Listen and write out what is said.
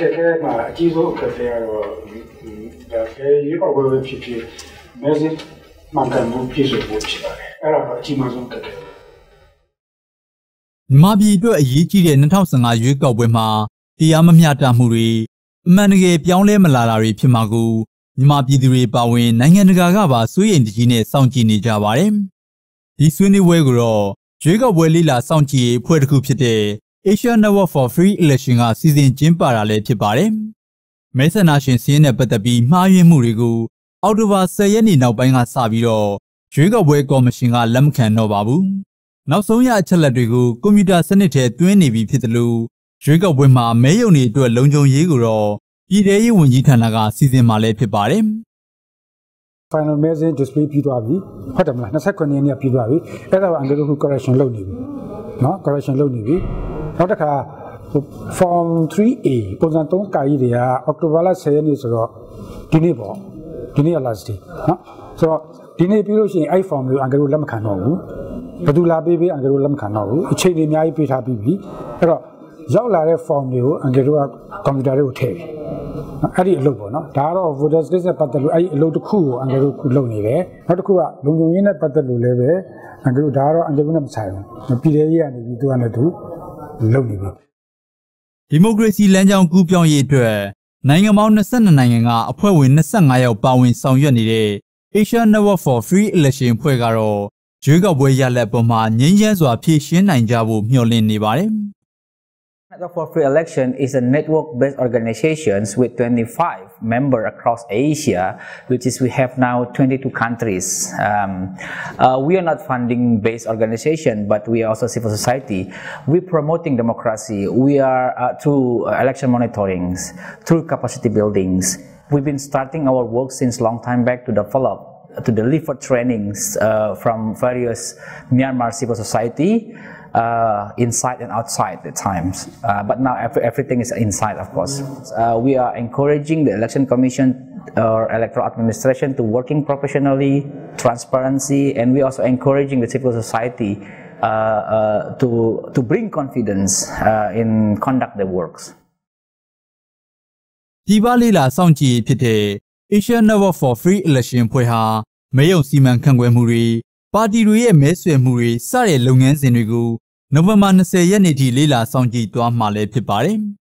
အခက်အခဲမှာအကြီးဆုံးအခက်အခဲကတော့ဒါကရေကောက်ပွဲဖြစ်ဖြစ် message မှန်ကန်မှုပြည့်စုံဖို့ဖြစ်ပါတယ်အဲ့ဒါကအကြီးမားဆုံးအခက်အခဲမြန်မာပြည်အတွက်အရေးကြီးတဲ့2015ရွေးကောက်ပွဲမှာတရားမမျှတမှုတွေအမှန်တကယ်ပြောင်းလဲမလာတာတွေဖြစ်မှာကိုမြန်မာပြည်သူတွေပါဝင်နိုင်ငံတကာကပါစိုးရိမ်တကြီးနဲ့စောင့်ကြည့်နေကြပါတယ်။ဒီဆွေးနွေးပွဲကိုတော့ရွေးကောက်ပွဲလိလာစောင့်ကြည့်ရေးအဖွဲ့တစ်ခုဖြစ်တဲ့ Asia Network for Free Election ကစီစဉ်ကျင်းပတာလည်းဖြစ်ပါတယ်။မဲဆန္ဒရှင်စည်းနဲ့ပတ်သက်ပြီးမှားယွင်းမှုတွေကိုအောက်တိုဘာ10ရက်နေ့နောက်ပိုင်းကစပြီးတော့ရွေးကောက်ပွဲကော်မရှင်ကလက်မခံတော့ပါဘူး။နောက်ဆုံးရအချက်လက်တွေကိုကွန်ပျူတာစနစ်ထဲတွင်းနေပြီဖြစ်တယ်လို့ရွေးကောက်ပွဲမှာမဲယုံတွေအတွက်လုံခြုံရေးကိုတော့ပြည်ထရေးဝန်ကြီးဌာနကစီစဉ်มาလဲဖြစ်ပါတယ်။ final message display ပြီးသွားပြီဟုတ်တယ်မလား29ရက်နေ့ပြီးသွားပြီအဲ့ဒါကအန်ဂယ်ကို correction လုပ်နေပြီเนาะ correction လုပ်နေပြီ နောက်တစ်ခါ form 3A ပုံစံ3ကာကြီးတွေက October လ10ရက်နေ့ဆိုတော့ဒီနေ့ပေါ့ဒီနေ့ last day နော်ဆိုတော့ဒီနေ့ပြီးလို့ရှိရင်အဲ့ form မျိုးအင်္ဂလိပ်လက်မခံတော့ဘူးဘယ်သူလာပေးပေးအင်္ဂလိပ်လက်မခံတော့ဘူးအချိန်တွေအများကြီးပေးထားပြီးပြီအဲ့တော့ရောက်လာတဲ့ form တွေကိုအင်္ဂလိပ်ကကွန်ပျူတာတွေကိုထည့်တယ်အဲ့ဒီအလုပ်ပေါ့နော်ဒါကတော့ voters list နဲ့ပတ်သက်လို့အဲ့ဒီအလုပ်တစ်ခုကိုအင်္ဂလိပ်ကလုပ်နေတယ်နောက်တစ်ခုကလုံခြုံရေးနဲ့ပတ်သက်လို့လည်းပဲအင်္ဂလိပ်ဒါကတော့အင်္ဂလိပ်နဲ့မဆိုင်ဘူးပြည်ထရေးကနေပြီးသူကလည်းသူ လုပ်နေပြီဒီမိုကရေစီလမ်းကြောင်းကူးပြောင်းရေးအတွက်နိုင်ငံပေါင်း22နိုင်ငံကအဖွဲ့ဝင်25ယောက်ပါဝင်ဆောင်ရွက်နေတဲ့ Asia Network for Free Election ဖွဲ့ကတော့ရွေးကောက်ပွဲရလဒ်ပေါ်မှာငြိမ်းချမ်းစွာဖြည့်ရှင်းနိုင်ကြဖို့မျှော်လင့်နေပါတယ်။ Network for Free Election is a network-based organization with 25 members across Asia, which is we have now 22 countries. Um, uh, we are not funding-based organization, but we are also civil society. We're promoting democracy. We are uh, through election monitorings, through capacity buildings. We've been starting our work since long time back to develop to deliver trainings uh, from various Myanmar civil society uh, inside and outside at times. Uh, but now every, everything is inside, of course. Uh, we are encouraging the election commission or electoral administration to working professionally, transparency, and we also encouraging the civil society uh, uh, to, to bring confidence uh, in conduct their works. ပြည်ပလေးလာစောင့်ကြည့်ဖြစ်တဲ့ Asian Network for Free Election ဖွဲ့ဟာမဲယုံစီမံခန့်ခွဲမှုတွေ ပါတီတွေရဲ့မဲဆွယ်မှုတွေစတဲ့လုပ်ငန်းစဉ်တွေကိုနိုဝင်ဘာ20ရက်နေ့ထိလေ့လာစောင့်ကြည့်သွားမှာလည်းဖြစ်ပါတယ်။